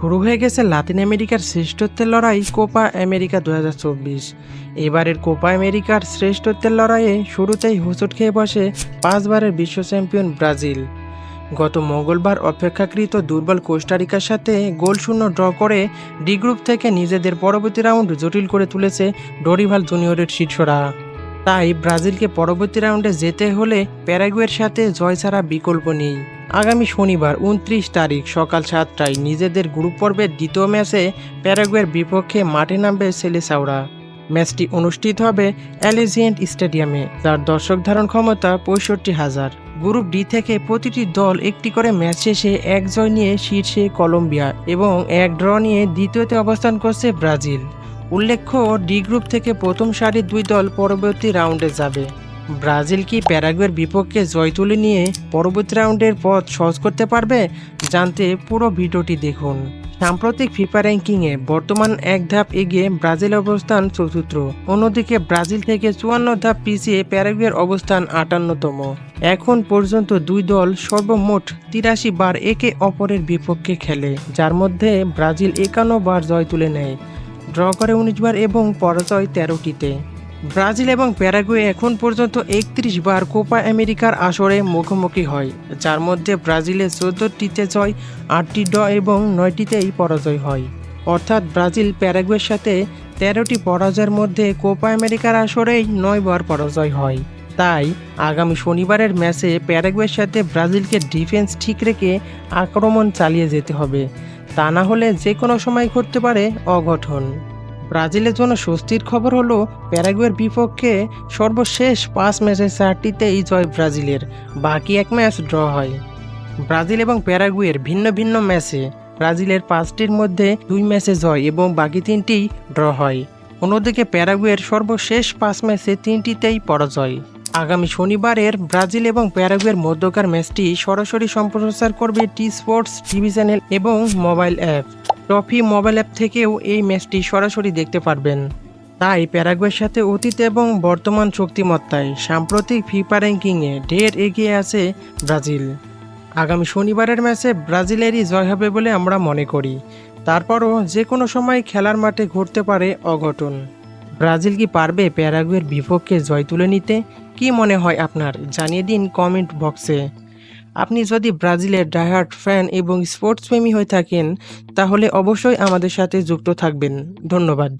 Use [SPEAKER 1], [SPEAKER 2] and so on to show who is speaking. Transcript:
[SPEAKER 1] শুরু হয়ে গেছে লাতিন আমেরিকার শ্রেষ্ঠত্বের লড়াই কোপা আমেরিকা দু হাজার চব্বিশ। এবারের কোপা আমেরিকার শ্রেষ্ঠত্বের লড়াইয়ে শুরুতেই হোঁচট খেয়ে বসে পাঁচবারের বিশ্ব চ্যাম্পিয়ন ব্রাজিল। গত মঙ্গলবার অপেক্ষাকৃত দুর্বল কোস্টারিকার সাথে গোল শূন্য ড্র করে ডি গ্রুপ থেকে নিজেদের পরবর্তী রাউন্ড জটিল করে তুলেছে ডরিভাল জুনিয়রের শীর্ষরা। তাই ব্রাজিলকে পরবর্তী রাউন্ডে যেতে হলে প্যারাগুয়ের সাথে জয় ছাড়া বিকল্প নেই। আগামী শনিবার উনত্রিশ তারিখ সকাল সাতটায় নিজেদের গ্রুপ পর্বের দ্বিতীয় ম্যাচে প্যারাগুয়ের বিপক্ষে মাঠে নামবে সেলেসাওরা। ম্যাচটি অনুষ্ঠিত হবে অ্যালিজিয়েন্ট স্টেডিয়ামে, যার দর্শক ধারণ ক্ষমতা পঁয়ষট্টি হাজার। গ্রুপ ডি থেকে প্রতিটি দল একটি করে ম্যাচ শেষে এক জয় নিয়ে শীর্ষে কলম্বিয়া এবং এক ড্র নিয়ে দ্বিতীয়তে অবস্থান করছে ব্রাজিল। উল্লেখ্য, ডি গ্রুপ থেকে প্রথম সারির দুই দল পরবর্তী রাউন্ডে যাবে। ব্রাজিল কি প্যারাগুয়ের বিপক্ষে জয় তুলে নিয়ে পরবর্তী রাউন্ডের পথ সহজ করতে পারবে? জানতে পুরো ভিডিওটি দেখুন। সাম্প্রতিক ফিফা র্যাঙ্কিংয়ে বর্তমান এক ধাপ এগিয়ে ব্রাজিল অবস্থান চতুর্থ। অন্যদিকে ব্রাজিল থেকে চুয়ান্ন ধাপ পিছিয়ে প্যারাগুয়ের অবস্থান আটান্নতম। এখন পর্যন্ত দুই দল সর্বমোট তিরাশি বার একে অপরের বিপক্ষে খেলে, যার মধ্যে ব্রাজিল একান্ন বার জয় তুলে নেয়। ড্র করে উনিশ বার এবং পরাজয় তেরোটিতে। ব্রাজিল এবং প্যারাগুয়ে এখন পর্যন্ত একত্রিশ বার কোপা আমেরিকার আসরে মুখোমুখি হয়, যার মধ্যে ব্রাজিলের চোদ্দটিতে জয়, আটটি ড এবং নয়টিতেই পরাজয় হয়। অর্থাৎ ব্রাজিল প্যারাগুয়ের সাথে তেরোটি পরাজয়ের মধ্যে কোপা আমেরিকার আসরেই নয় বার পরাজয় হয়। তাই আগামী শনিবারের ম্যাচে প্যারাগুয়ের সাথে ব্রাজিলকে ডিফেন্স ঠিক রেখে আক্রমণ চালিয়ে যেতে হবে তা না হলে যে কোনো সময় ঘটতে পারে অঘটন। ব্রাজিলের জন্য স্বস্তির খবর হলো, প্যারাগুয়ের বিপক্ষে সর্বশেষ পাঁচ ম্যাচের চারটিতেই জয় ব্রাজিলের। বাকি এক ম্যাচ ড্র হয়। ব্রাজিল এবং প্যারাগুয়ের ভিন্ন ভিন্ন ম্যাচে ব্রাজিলের পাঁচটির মধ্যে দুই ম্যাচে জয় এবং বাকি তিনটি ড্র হয়। অন্যদিকে প্যারাগুয়ের সর্বশেষ পাঁচ ম্যাচে তিনটিতেই পরাজয়। আগামী শনিবারের ব্রাজিল এবং প্যারাগুয়ের মধ্যকার ম্যাচটি সরাসরি সম্প্রচার করবে টি স্পোর্টস টিভি চ্যানেল এবং mobile app. Trophy mobile app থেকেও এই ম্যাচটি সরাসরি দেখতে পারবেন। তাই প্যারাগুয়ের সাথে অতীত এবং বর্তমান শক্তিমত্তায় সাম্প্রতিক ফিফা র্যাঙ্কিংয়ে ঢের এগিয়ে আছে ব্রাজিল। আগামী শনিবারের ম্যাচে ব্রাজিলেরই জয় হবে বলে আমরা মনে করি। তারপরও যে কোনো সময় খেলার মাঠে ঘটতে পারে অঘটন। ব্রাজিল কি পারবে প্যারাগুয়ের বিপক্ষে জয় তুলে নিতে? কি মনে হয় আপনার? জানিয়ে দিন কমেন্ট বক্সে। আপনি যদি ব্রাজিলের ডাইহার্ট ফ্যান এবং স্পোর্টস প্রেমী হয়ে থাকেন, তাহলে অবশ্যই আমাদের সাথে যুক্ত থাকবেন। ধন্যবাদ।